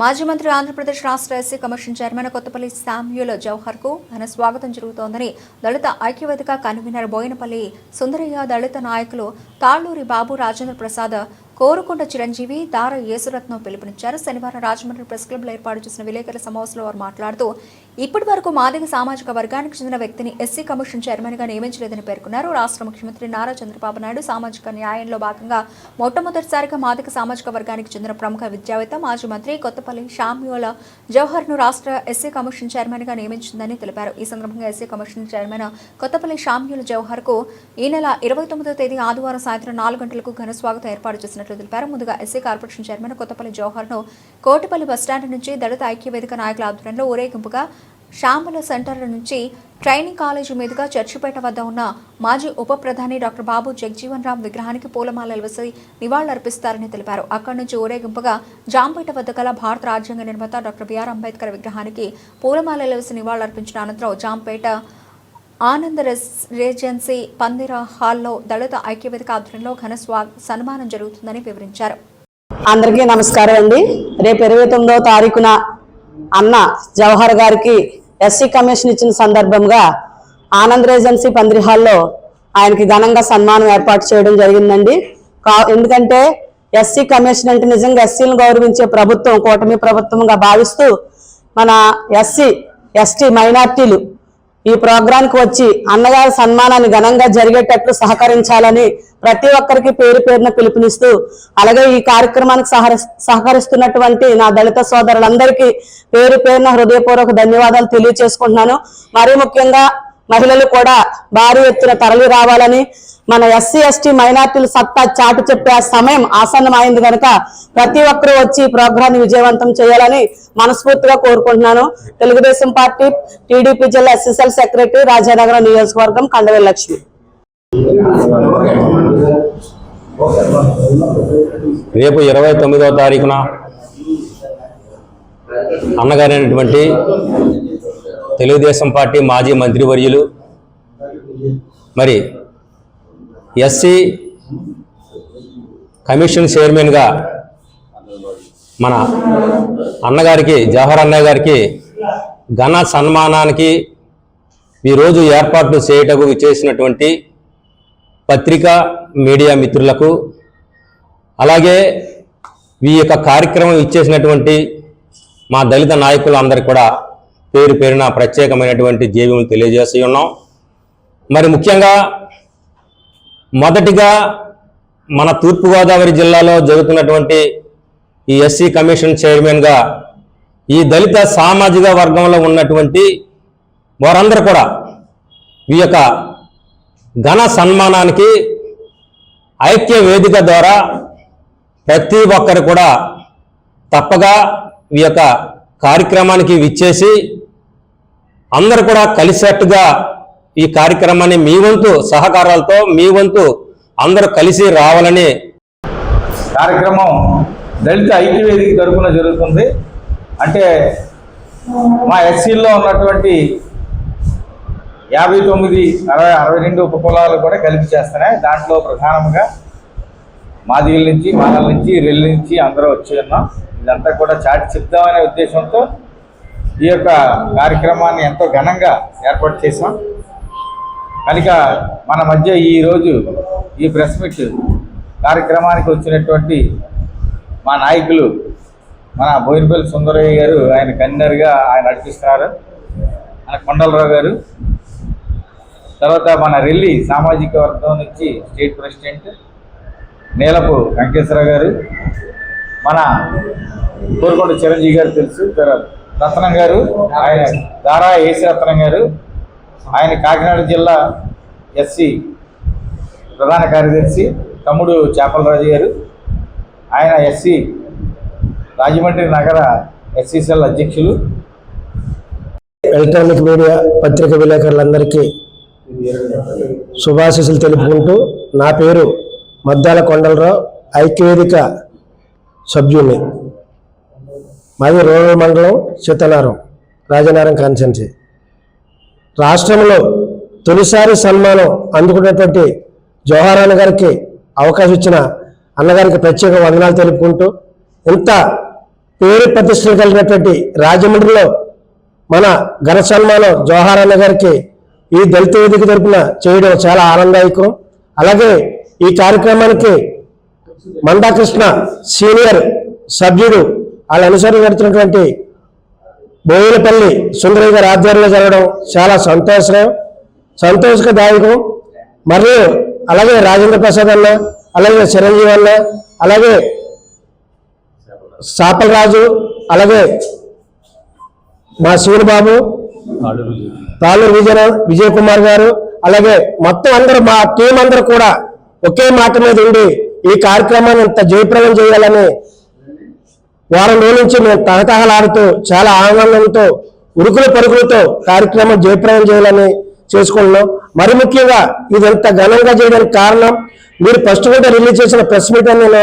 మాజీ మంత్రి ఆంధ్రప్రదేశ్ రాష్ట్ర SC commission chairman Kothapalli Samuel జవహర్కు ఘన స్వాగతం జరుగుతోందని దళిత ఐక్యవేదిక కన్వీనర్ బోయినపల్లి సుందరయ్య దళిత నాయకులు తాళ్ళూరి బాబు రాజేంద్ర ప్రసాద్ కోరుకొండ చిరంజీవి దార యేసురత్నం పిలుపునిచ్చారు. శనివారం రాజమండ్రి ప్రెస్ క్లబ్లో ఏర్పాటు చేసిన విలేకరుల సమావేశంలో వారు మాట్లాడుతూ ఇప్పటి వరకు మాదిగ సామాజిక వర్గానికి చెందిన వ్యక్తిని ఎస్సీ కమిషన్ చైర్మన్గా నియమించలేదని పేర్కొన్నారు. రాష్ట్ర ముఖ్యమంత్రి నారా చంద్రబాబు నాయుడు సామాజిక న్యాయంలో భాగంగా మొట్టమొదటిసారిగా మాదిక సామాజిక వర్గానికి చెందిన ప్రముఖ విద్యావేత్త మాజీ మంత్రి కొత్తపల్లి షామ్యూల జవహర్ను రాష్ట్ర ఎస్సీ కమిషన్ చైర్మన్గా నియమించిందని తెలిపారు. ఈ సందర్భంగా SC commission chairman Kothapalli Samuel జవహర్కు ఈ నెల ఇరవై తొమ్మిదో తేదీ ఆదివారం సాయంత్రం నాలుగు గంటలకు ఘన స్వాగతం ఏర్పాటు చేసినట్లు తెలిపారు. ముందుగా ఎస్సీ కార్పొరేషన్ చైర్మన్ కొత్తపల్లి జవహర్ను కోటిపల్లి బస్టాండ్ నుంచి దళిత ఐక్యవేదిక నాయకుల ఆధ్వర్యంలో ఊరేగింపుగా శ్యామల సెంటర్ నుంచి ట్రైనింగ్ కాలేజీ మీదుగా చర్చిపేట వద్ద ఉన్న మాజీ ఉప ప్రధాని డాక్టర్ బాబు జగజీవన్ రామ్ విగ్రహానికి పూలమాలలు వేసి నివాళులర్పిస్తారని తెలిపారు. అక్కడి నుంచి ఊరేగింపుగా జాంపేట వద్ద గల భారత రాజ్యాంగ నిర్మాత డాక్టర్ బిఆర్ అంబేద్కర్ విగ్రహానికి పూలమాలలు వేసి నివాళులర్పించిన అనంతరం జాంపేట ఆనంద రెసిడెన్సీ రేజెన్సీ పందిర హాల్లో దళిత ఐక్యవేదిక ఆధ్వర్యంలో ఘన స్వా సన్మానం జరుగుతుందని వివరించారు. అందరికీ నమస్కారం అండి. రేపు ఇరవై తొమ్మిదవ తారీఖున అన్న జవహర్ గారికి ఎస్సీ కమిషన్ ఇచ్చిన సందర్భంగా ఆనంద్ రేజెన్సీ పందిరి హాల్లో ఆయనకి ఘనంగా సన్మానం ఏర్పాటు చేయడం జరిగిందండి. కా- ఎందుకంటే ఎస్సీ కమిషన్ అంటే నిజంగా ఎస్సీలను గౌరవించే ప్రభుత్వం కూటమి ప్రభుత్వంగా భావిస్తూ మన ఎస్సీ ఎస్టీ మైనార్టీలు ఈ ప్రోగ్రాంకి వచ్చి అన్నగారి సన్మానాన్ని ఘనంగా జరిగేటట్లు సహకరించాలని ప్రతి ఒక్కరికి పేరు పేరున పిలుపునిస్తూ అలాగే ఈ కార్యక్రమానికి సహరి- సహకరిస్తున్నటువంటి నా దళిత సోదరులందరికీ పేరు పేరున హృదయపూర్వక ధన్యవాదాలు తెలియచేసుకుంటున్నాను. మరీ ముఖ్యంగా మహిళలు కూడా భారీ ఎత్తున తరలి రావాలని మన ఎస్సీ ఎస్టీ మైనార్టీల సత్తా చాటు చెప్పే సమయం ఆసన్నమైంది కనుక ప్రతి ఒక్కరూ వచ్చి ఈ ప్రోగ్రాన్ని విజయవంతం చేయాలని మనస్ఫూర్తిగా కోరుకుంటున్నాను. తెలుగుదేశం పార్టీ టీడీపీ జిల్లా S S L secretary Rajanagaram నియోజకవర్గం కండవేల్ లక్ష్మి. రేపు ఇరవై తొమ్మిదవ తారీఖున అన్నగారైనటువంటి తెలుగుదేశం పార్టీ మాజీ మంత్రివర్యులు. మరి ఎస్సీ కమిషన్ చైర్మన్గా మన అన్నగారికి జవహర్ అన్నయ్య గారికి ఘన సన్మానానికి ఈరోజు ఏర్పాట్లు చేయటకు చేసినటువంటి పత్రికా మీడియా మిత్రులకు అలాగే ఈ యొక్క కార్యక్రమం ఇచ్చేసినటువంటి మా దళిత నాయకులు అందరికి కూడా పేరు పేరున ప్రత్యేకమైనటువంటి జీవములు తెలియజేసి ఉన్నాం. మరి ముఖ్యంగా మొదటిగా మన తూర్పుగోదావరి జిల్లాలో జరుగుతున్నటువంటి ఈ ఎస్సీ కమిషన్ చైర్మన్గా ఈ దళిత సామాజిక వర్గంలో ఉన్నటువంటి వారందరూ కూడా ఈ యొక్క ఘన సన్మానానికి ఐక్య వేదిక ద్వారా ప్రతి ఒక్కరు కూడా తప్పగా ఈ యొక్క కార్యక్రమానికి విచ్చేసి అందరూ కూడా కలిసేట్టుగా ఈ కార్యక్రమాన్ని మీ వంతు సహకారాలతో మీ వంతు అందరూ కలిసి రావాలని కార్యక్రమం దళిత ఐక్యవేదిక తరఫున జరుగుతుంది. అంటే మా ఎస్సీల్లో ఉన్నటువంటి యాభై తొమ్మిది అరవై అరవై రెండు ఉపకులాలు కూడా కలిపి చేస్తున్నాయి. దాంట్లో ప్రధానంగా మాదిగల నుంచి మానల నుంచి రెల్లి నుంచి అందరూ వచ్చి ఉన్నాం. ఇదంతా కూడా చాటి చెప్తామనే ఉద్దేశంతో ఈ యొక్క కార్యక్రమాన్ని ఎంతో ఘనంగా ఏర్పాటు చేసాం కనుక మన మధ్య ఈరోజు ఈ ప్రెస్ మీట్ కార్యక్రమానికి వచ్చినటువంటి మా నాయకులు మన బోయినపల్లి సుందరయ్య గారు ఆయన కన్వీనర్గా ఆయన నడిపిస్తున్నారు. మన కొండలరావు గారు. తర్వాత మన రెల్లి సామాజిక వర్గం నుంచి స్టేట్ ప్రెసిడెంట్ నీలపు వెంకటేశ్వర గారు. మన కోరుకొండ చిరంజీవి గారు తెలుసు. తర్వాత రత్నం గారు ఆయన దారా ఏసీ రత్నం గారు ఆయన కాకినాడ జిల్లా ఎస్సీ ప్రధాన కార్యదర్శి తమ్ముడు చేపలరాజు గారు ఆయన ఎస్సీ రాజమండ్రి నగర ఎస్సీసీఎల్ అధ్యక్షులు. ఎలక్ట్రానిక్ మీడియా పత్రిక విలేకరులందరికీ శుభాశీస్సులు తెలుపుకుంటూ నా పేరు మద్దాల కొండలరావు ఐక్యవేదిక సభ్యుని మాది రూరల్ మండలం చిత్తనారం రాజనారం కాన్సెన్సీ రాష్ట్రంలో తొలిసారి సన్మానం అందుకున్నటువంటి జవహర్ అన్న గారికి అవకాశం ఇచ్చిన అన్నగారికి ప్రత్యేక వందనాలు తెలుపుకుంటూ ఇంత పేరు ప్రతిష్టలు కలిగినటువంటి రాజమండ్రిలో మన ఘన సన్మానం జవహర్ అన్న గారికి ఈ దళిత వేదిక తరపున చేయడం చాలా ఆనందదాయకం. అలాగే ఈ కార్యక్రమానికి మందాకృష్ణ సీనియర్ సభ్యుడు వాళ్ళ అనుసరణ నడుతున్నటువంటి బోయిలపల్లి సుందరయ్య గారి ఆధ్వర్యంలో జరగడం చాలా సంతోషం సంతోషకదాయకం మరియు అలాగే రాజేంద్ర ప్రసాద్ అన్న అలాగే చిరంజీవి అన్న అలాగే సాపలరాజు అలాగే మా శివబాబు తాళూరు విజయ విజయ్ కుమార్ గారు అలాగే మొత్తం అందరూ మా టీం అందరూ కూడా ఒకే మాట మీద ఉండి ఈ కార్యక్రమాన్ని ఇంత జయప్రదం చేయాలని వారం రోజుల నుంచి మేము తహతహలాడుతూ చాలా ఆనందంతో ఉరుకుల పరుగులతో కార్యక్రమం జయప్రదం చేయాలని చేసుకుంటున్నాం. మరి ముఖ్యంగా ఇది ఎంత ఘనంగా చేయడానికి కారణం మీరు ఫస్ట్ కూడా రిలీజ్ చేసిన ప్రెస్ మీట్ అని నేను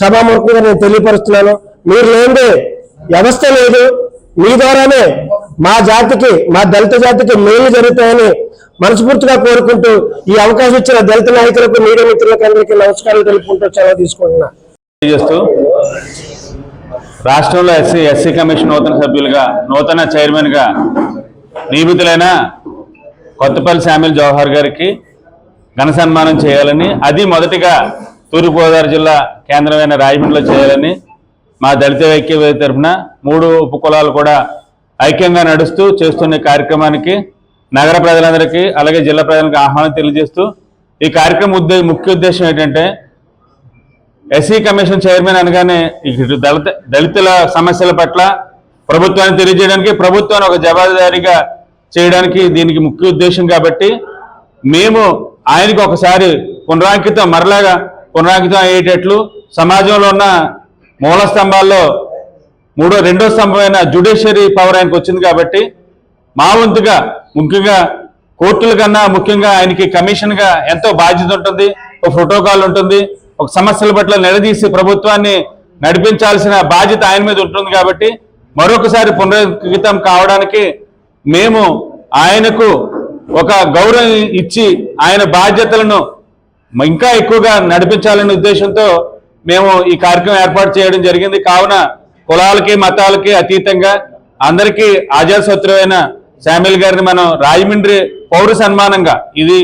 సభాముఖంగా నేను తెలియపరుస్తున్నాను. మీరు లేనిదే వ్యవస్థ లేదు. మీ ద్వారానే మా జాతికి మా దళిత జాతికి మేలు జరుగుతాయని మనస్ఫూర్తిగా కోరుకుంటూ ఈ అవకాశం ఇచ్చిన దళిత నాయకులకు మీడియా మిత్రులకు అందరికీ నమస్కారాలు తెలుపుకుంటూ చాలా తీసుకుంటున్నా. రాష్ట్రంలో ఎస్సీ ఎస్సీ కమిషన్ నూతన సభ్యులుగా నూతన చైర్మన్గా నియమితులైన కొత్తపల్లి శామ్యుల్ జవహర్ గారికి ఘన సన్మానం చేయాలని అది మొదటిగా తూర్పుగోదావరి జిల్లా కేంద్రమైన రాజమండ్రిలో చేయాలని మా దళిత ఐక్య తరఫున మూడు ఉపకులాలు కూడా ఐక్యంగా నడుస్తూ చేస్తున్న కార్యక్రమానికి నగర ప్రజలందరికీ అలాగే జిల్లా ప్రజలకు ఆహ్వానం తెలియజేస్తూ ఈ కార్యక్రమం ఉద్దే ముఖ్య ఉద్దేశం ఏంటంటే ఎస్సీ కమిషన్ చైర్మన్ అనగానే ఇటు దళిత దళితుల సమస్యల పట్ల ప్రభుత్వాన్ని తెలియజేయడానికి ప్రభుత్వాన్ని ఒక జవాబుదారీగా చేయడానికి దీనికి ముఖ్య ఉద్దేశం కాబట్టి మేము ఆయనకి ఒకసారి పునరాంకితం మరలాగా పునరాంకితం అయ్యేటట్లు సమాజంలో ఉన్న మూల స్తంభాల్లో మూడో రెండో స్తంభమైన జ్యుడిషియరీ పవర్ ఆయనకు వచ్చింది కాబట్టి మా వంతుగా ముఖ్యంగా కోర్టుల కన్నా ముఖ్యంగా ఆయనకి కమిషన్గా ఎంతో బాధ్యత ఉంటుంది ఒక ప్రోటోకాల్ ఉంటుంది. ఒక సమస్యల పట్ల నిలదీసి ప్రభుత్వాన్ని నడిపించాల్సిన బాధ్యత ఆయన మీద ఉంటుంది కాబట్టి మరొకసారి పునరుద్ధృతం కావడానికి మేము ఆయనకు ఒక గౌరవం ఇచ్చి ఆయన బాధ్యతలను ఇంకా ఎక్కువగా నడిపించాలనే ఉద్దేశంతో మేము ఈ కార్యక్రమం ఏర్పాటు చేయడం జరిగింది. కావున కులాలకి మతాలకి అతీతంగా అందరికీ ఆజాదశత్రువైన శామ్యుల్ గారిని మనం రాజమండ్రి పౌర సన్మానంగా ఇది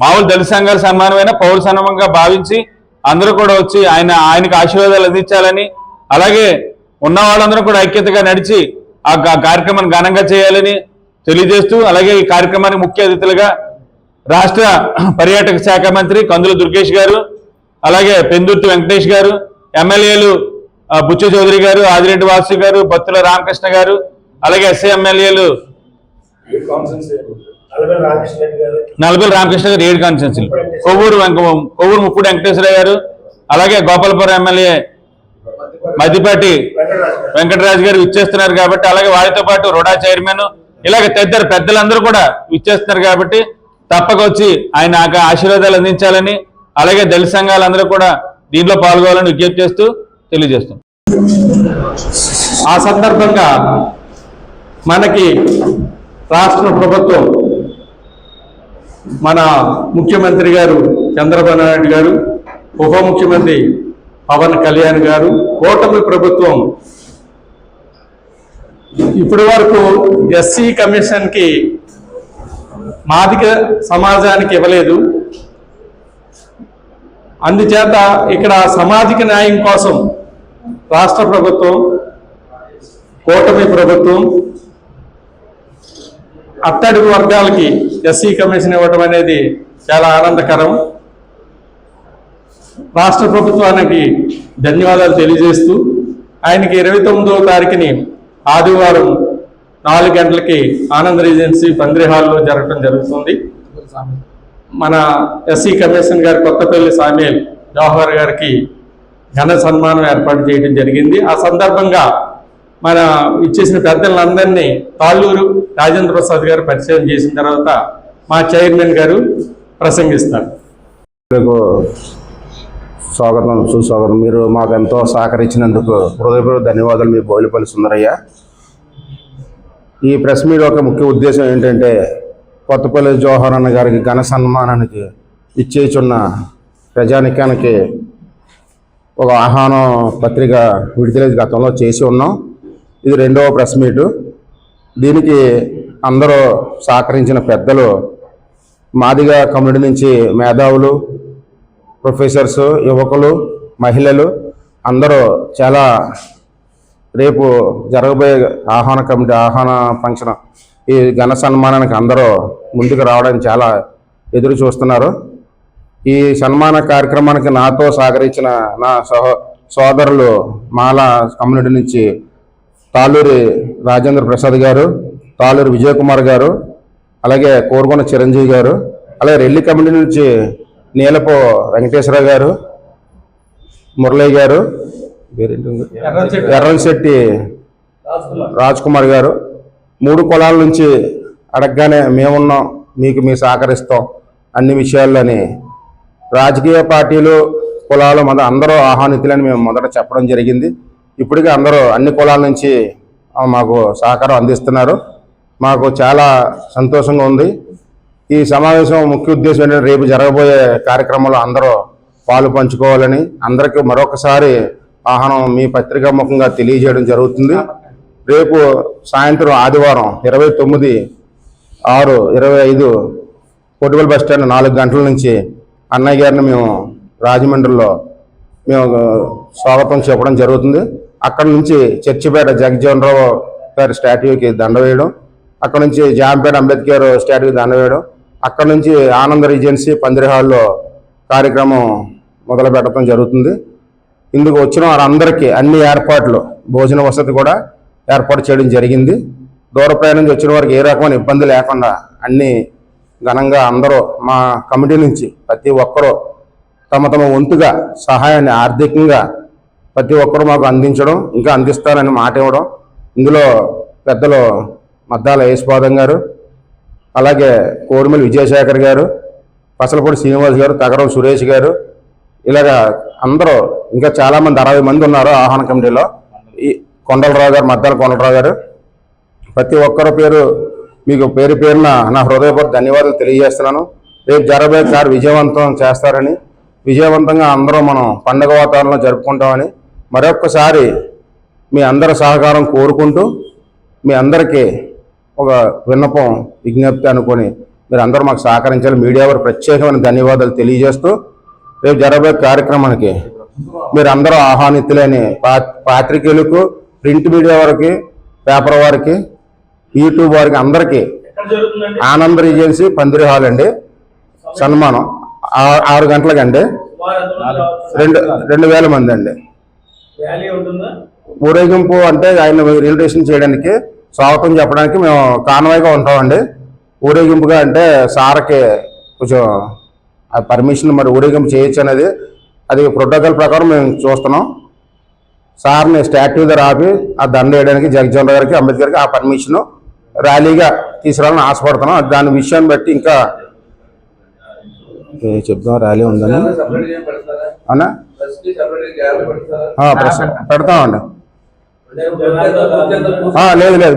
మామూలు దళిత సంఘాల సన్మానమైన పౌర సన్మానంగా భావించి అందరూ కూడా వచ్చి ఆయన ఆయనకు ఆశీర్వాదాలు అందించాలని అలాగే ఉన్న వాళ్ళందరూ కూడా ఐక్యతగా నడిచి ఆ కార్యక్రమాన్ని ఘనంగా చేయాలని తెలియజేస్తూ అలాగే ఈ కార్యక్రమానికి ముఖ్య అతిథులుగా రాష్ట్ర పర్యాటక శాఖ మంత్రి కందుల దుర్గేష్ గారు అలాగే పెందుర్తి వెంకటేష్ గారు ఎమ్మెల్యేలు బుచ్చు చౌదరి గారు ఆదిరెడ్డి వాసు గారు బత్తుల రామకృష్ణ గారు అలాగే ఎస్ఏ ఎమ్మెల్యేలు నలభై రామకృష్ణ గారు. ఏడు కాన్స్టిట్యూన్సీలు. కొవ్వూరు వెంక కొవ్వూరు ముప్పుడు వెంకటేశ్వర గారు అలాగే గోపాలపురం ఎమ్మెల్యే మద్దిపాటి వెంకటరాజు గారు ఇచ్చేస్తున్నారు కాబట్టి అలాగే వారితో పాటు రుడా చైర్మన్ ఇలాగ తదితర పెద్దలందరూ కూడా ఇచ్చేస్తున్నారు కాబట్టి తప్పక వచ్చి ఆయన ఆశీర్వాదాలు అందించాలని అలాగే దళిత సంఘాలందరూ కూడా దీంట్లో పాల్గొవాలని విజ్ఞప్తి చేస్తూ తెలియజేస్తాం ఆ సందర్భంగా మనకి రాష్ట్ర ప్రభుత్వం మన ముఖ్యమంత్రి గారు చంద్రబాబు నాయుడు గారు ఉప ముఖ్యమంత్రి పవన్ కళ్యాణ్ గారు కూటమి ప్రభుత్వం ఇప్పటి వరకు ఎస్సీ కమిషన్కి మాదిక సమాజానికి ఇవ్వలేదు. అందుచేత ఇక్కడ సామాజిక న్యాయం కోసం రాష్ట్ర ప్రభుత్వం కూటమి ప్రభుత్వం అట్టడుగు వర్గాలకి ఎస్సీ కమిషన్ ఇవ్వడం అనేది చాలా ఆనందకరం. రాష్ట్ర ప్రభుత్వానికి ధన్యవాదాలు తెలియజేస్తూ ఆయనకి ఇరవై తొమ్మిదవ తారీఖుని ఆదివారం నాలుగు గంటలకి ఆనంద్ రీజెన్సీ పందిరి హాల్లో జరగడం జరుగుతుంది. మన ఎస్సీ కమిషన్ గారి కొత్తపల్లి సామేల్ జవహర్ గారికి ఘన సన్మానం ఏర్పాటు చేయడం జరిగింది. ఆ సందర్భంగా మన ఇచ్చేసిన పెద్దలందరినీ తాళ్ళూరు రాజేంద్ర ప్రసాద్ గారు పరిచయం చేసిన తర్వాత మా చైర్మన్ గారు ప్రసంగిస్తారు. మీకు స్వాగతం సుస్వాగతం. మీరు మాకు ఎంతో సహకరించినందుకు హృదయపూర్వక ధన్యవాదాలు. మీ బోయిలపల్లి సుందరయ్య. ఈ ప్రెస్ మీట్ యొక్క ముఖ్య ఉద్దేశం ఏంటంటే కొత్తపల్లి జవహర్ అన్న గారికి ఘన సన్మానానికి ఇచ్చేచున్న ప్రజానికానికి ఒక ఆహ్వానం పత్రిక విడుదల గతంలో చేసి ఉన్నాం. ఇది రెండవ ప్రెస్ మీటు. దీనికి అందరూ సహకరించిన పెద్దలు మాదిగా కమ్యూనిటీ నుంచి మేధావులు ప్రొఫెసర్స్ యువకులు మహిళలు అందరూ చాలా రేపు జరగబోయే ఆహ్వాన కమిటీ ఆహ్వాన ఫంక్షన్ ఈ ఘన సన్మానానికి అందరూ ముందుకు రావడానికి చాలా ఎదురు చూస్తున్నారు. ఈ సన్మాన కార్యక్రమానికి నాతో సహకరించిన నా సహో సోదరులు మాల కమ్యూనిటీ నుంచి తాళూరి రాజేంద్ర ప్రసాద్ గారు తాళూరు విజయకుమార్ గారు అలాగే కోరుగొన చిరంజీవి గారు అలాగే రెల్లి కమిటీ నుంచి నీలపు వెంకటేశ్వర గారు మురళీ గారు ఎర్రంశెట్టి రాజ్ కుమార్ గారు మూడు కులాల నుంచి అడగగానే మేమున్నాం మీకు మీ సహకరిస్తాం అన్ని విషయాల్లోని రాజకీయ పార్టీలు కులాలు మన అందరూ ఆహ్వానితులని మేము మొదట చెప్పడం జరిగింది. ఇప్పటికీ అందరూ అన్ని కులాల నుంచి మాకు సహకారం అందిస్తున్నారు. మాకు చాలా సంతోషంగా ఉంది. ఈ సమావేశం ముఖ్య ఉద్దేశం ఏంటంటే రేపు జరగబోయే కార్యక్రమంలో అందరూ పాలు పంచుకోవాలని అందరికీ మరొకసారి ఆహ్వానం మీ పత్రికా ముఖంగా తెలియజేయడం జరుగుతుంది. రేపు సాయంత్రం ఆదివారం ఇరవై తొమ్మిది ఆరు ఇరవై ఐదు పొట్టుబల్ బస్ స్టాండ్ నాలుగు గంటల నుంచి అన్నయ్య గారిని మేము రాజమండ్రిలో మేము స్వాగతం చెప్పడం జరుగుతుంది. అక్కడ నుంచి చర్చిపేట జగజ్జీవన్ రావు గారి స్టాట్యూకి దండ వేయడం అక్కడ నుంచి జాంపేట అంబేద్కర్ స్టాట్యూకి దండ వేయడం అక్కడ నుంచి ఆనంద రీజెన్సీ పందిరి హాల్లో కార్యక్రమం మొదలు పెట్టడం జరుగుతుంది. ఇందుకు వచ్చిన వారందరికీ అన్ని ఏర్పాట్లు భోజన వసతి కూడా ఏర్పాటు చేయడం జరిగింది. దూర ప్రయాణం నుంచి వచ్చిన వారికి ఏ రకమైన ఇబ్బంది లేకుండా అన్ని ఘనంగా అందరూ మా కమిటీ నుంచి ప్రతి ఒక్కరూ తమ తమ వంతుగా సహాయాన్ని ఆర్థికంగా ప్రతి ఒక్కరు మాకు అందించడం ఇంకా అందిస్తారని మాట ఇవ్వడం. ఇందులో పెద్దలు మద్దాల యేసుపాదం గారు అలాగే కోడిమల్లి విజయశేఖర్ గారు పసలపూడి శ్రీనివాస్ గారు తగరం సురేష్ గారు ఇలాగా అందరూ ఇంకా చాలామంది అరవై మంది ఉన్నారు ఆహ్వాన కమిటీలో. ఈ కొండలరావు గారు మద్దాల కొండలరావు గారు ప్రతి ఒక్కరి పేరు మీకు పేరు పేరున నా హృదయపూర్వక ధన్యవాదాలు తెలియజేస్తున్నాను. రేపు జరబోయే కారు విజయవంతం చేస్తారని విజయవంతంగా అందరూ మనం పండగ వాతావరణంలో జరుపుకుంటామని మరొక్కసారి మీ అందరి సహకారం కోరుకుంటూ మీ అందరికీ ఒక విన్నపం విజ్ఞప్తి అనుకొని మీరు అందరూ మాకు సహకరించాలి. మీడియా వారు ప్రత్యేకమైన ధన్యవాదాలు తెలియజేస్తూ రేపు జరగబోయే కార్యక్రమానికి మీరు అందరూ ఆహ్వానితులేని పాత్రికేయులకు ప్రింట్ మీడియా వారికి పేపర్ వారికి యూట్యూబ్ వారికి అందరికీ ఆనంద్ రీజెన్సీ పందిరి హాల్ అండి. సన్మానం. ఆ- ఆరు గంటలకండి. రెండు రెండు వేల మంది అండి. ఊరేగింపు అంటే ఆయన రిజిస్ట్రేషన్ చేయడానికి స్వాగతం చెప్పడానికి మేము కాన్వాయ్గా ఉంటామండి. ఊరేగింపుగా అంటే సార్కి కొంచెం ఆ పర్మిషన్ మరి ఊరేగింపు చేయొచ్చు అనేది అది ప్రోటోకాల్ ప్రకారం మేము చూస్తున్నాం. సార్ని స్టాట్యూ దగ్గర ఆపి ఆ దండ వేయడానికి జగజ్జన్ గారికి అంబేద్కర్కి ఆ పర్మిషన్ ర్యాలీగా తీసుకురావాలని ఆశపడుతున్నాం. దాని విషయాన్ని బట్టి ఇంకా ఏ చెప్దాం ర్యాలీ ఉందని. అవునా? ఆ, ప్రశ్న పెడతామండి లేదు లేదు